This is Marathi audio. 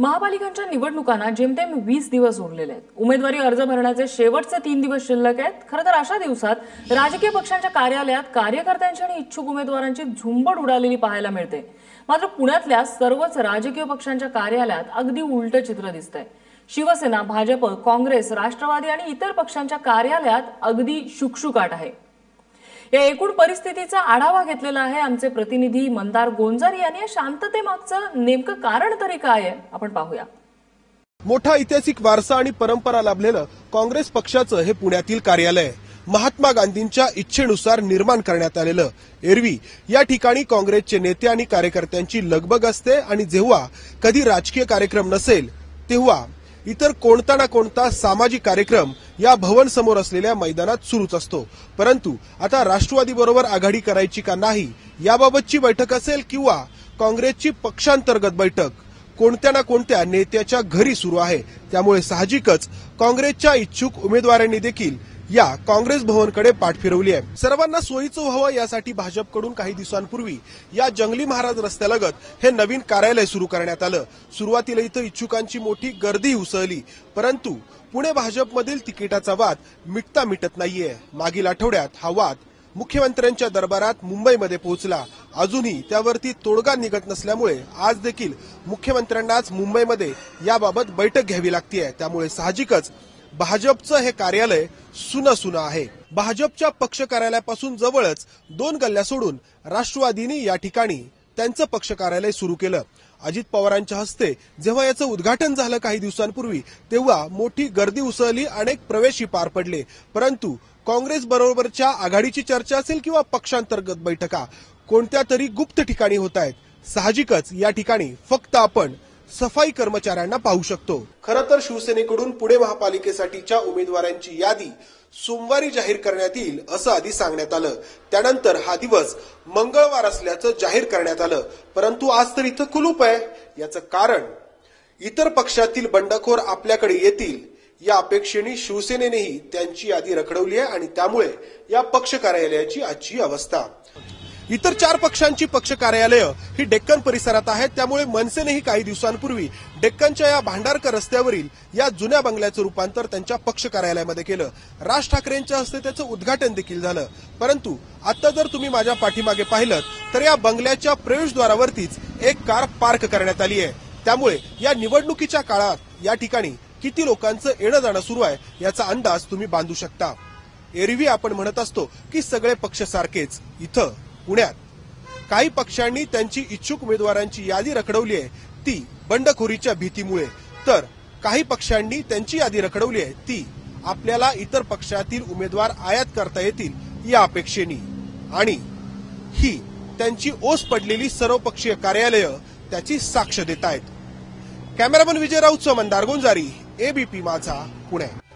महापालिकांच्या निवडणुकांना जेमतेम वीस दिवस उरलेले आहेत. उमेदवारी अर्ज भरण्याचे शेवटचे तीन दिवस शिल्लक आहेत. खरं तर अशा दिवसात राजकीय पक्षांच्या कार्यालयात कार्यकर्त्यांची आणि इच्छुक उमेदवारांची झुंबड उडालेली पाहायला मिळते. मात्र पुण्यातल्या सर्वच राजकीय पक्षांच्या कार्यालयात अगदी उलट चित्र दिसतंय. शिवसेना भाजप काँग्रेस राष्ट्रवादी आणि इतर पक्षांच्या कार्यालयात अगदी शुकशुकाट आहे. या एकूण परिस्थितीचा आढावा घेतलेला आहे आमचे प्रतिनिधी मंदार गोंजारी यांनी. या शांततेमागचं नेमकं कारण तरी काय आहे? आपण पाहूया. मोठा ऐतिहासिक वारसा आणि परंपरा लाभलेलं काँग्रेस पक्षाचं हे पुण्यातील कार्यालय. महात्मा गांधींच्या इच्छेनुसार निर्माण करण्यात आलेलं. एरवी या ठिकाणी काँग्रेसचे नेते आणि कार्यकर्त्यांची लगबग असते आणि जेव्हा कधी राजकीय कार्यक्रम नसेल तेव्हा इतर कोणता ना कोणता सामाजिक कार्यक्रम या भवन समोर असलेल्या मैदानात सुरूच असतो. परंतु आता राष्ट्रवादी बरोबर आघाडी करायची का नाही याबाबतची बैठक असेल किंवा काँग्रेसची पक्षांतर्गत बैठक कोणत्या ना कोणत्या नेत्याच्या घरी सुरू आहे त्यामुळे साहजिकच काँग्रेसच्या इच्छुक उमेदवारांनी देखील या काँग्रेस भवनकडे पाठ फिरवली आहे. सर्वांना सोयीचं व्हावं यासाठी भाजपकडून काही दिवसांपूर्वी या जंगली महाराज रस्त्यालगत हे नवीन कार्यालय सुरू करण्यात आलं. सुरुवातीला इथं इच्छुकांची मोठी गर्दी उसळली परंतु पुणे भाजपमधील तिकिटाचा वाद मिटता मिटत नाहीये. मागील आठवड्यात हा वाद मुख्यमंत्र्यांच्या दरबारात मुंबईमध्ये पोहोचला. अजूनही त्यावरती तोडगा निघत नसल्यामुळे आज देखील मुख्यमंत्र्यांनाच मुंबईमध्ये याबाबत बैठक घ्यावी लागतीय. त्यामुळे साहजिकच भाजपचं हे कार्यालय सुना सुना आहे. भाजपच्या पक्ष कार्यालयापासून जवळच दोन गल्ल्या सोडून राष्ट्रवादीने या ठिकाणी त्यांचं पक्ष कार्यालय सुरू केलं. अजित पवारांच्या हस्ते जेव्हा याचं उद्घाटन झालं काही दिवसांपूर्वी तेव्हा मोठी गर्दी उसळली अनेक प्रवेशही पार पडले. परंतु काँग्रेस बरोबरच्या आघाडीची चर्चा असेल किंवा पक्षांतर्गत बैठका कोणत्या तरी गुप्त ठिकाणी होत आहेत? साहजिकच या ठिकाणी फक्त आपण सफाई कर्मचाऱ्यांना पाहू शकतो. खरं तर शिवसेनेकडून पुणे महापालिकेसाठीच्या उमेदवारांची यादी सोमवारी जाहीर करण्यात येईल असं आधी सांगण्यात आलं. त्यानंतर हा दिवस मंगळवार असल्याचं जाहीर करण्यात आलं. परंतु आज तर इथं कुलूप आहे. याचं कारण इतर पक्षातील बंडखोर आपल्याकडे येतील या अपेक्षेने शिवसेनेनेही त्यांची यादी रखडवली आहे आणि त्यामुळे या पक्ष कार्यालयाची आजची अवस्था. इतर चार पक्षांची पक्ष कार्यालयं ही डेक्कन परिसरात आहेत. त्यामुळे मनसेनेही काही दिवसांपूर्वी डेक्कनच्या या भांडारकर रस्त्यावरील या जुन्या बंगल्याचं रूपांतर त्यांच्या पक्ष कार्यालयामध्ये केलं. राज ठाकरेंच्या हस्ते त्याचं उद्घाटन देखील झालं. परंतु आता जर तुम्ही माझ्या पाठीमागे पाहिलं तर या बंगल्याच्या प्रवेशद्वारावरतीच एक कार पार्क करण्यात आली आहे. त्यामुळे या निवडणुकीच्या काळात या ठिकाणी किती लोकांचं येणं जाणं सुरू आहे याचा अंदाज तुम्ही बांधू शकता. एरवी आपण म्हणत असतो की सगळे पक्ष सारखेच. इथं पुण्यात. काही पक्षांनी त्यांची इच्छुक उमेदवारांची यादी रखडवली आहे ती बंडखोरीच्या भीतीमुळे. तर काही पक्षांनी त्यांची यादी रखडवली आहे ती आपल्याला इतर पक्षातील उमेदवार आयात करता येतील या अपेक्षेने. आणि ही त्यांची ओस पडलेली सर्वपक्षीय कार्यालय त्याची साक्ष देत आहेत कॅमेरामन विजय राऊत मंदार दारगुंजारी एबीपी माझा पुणे.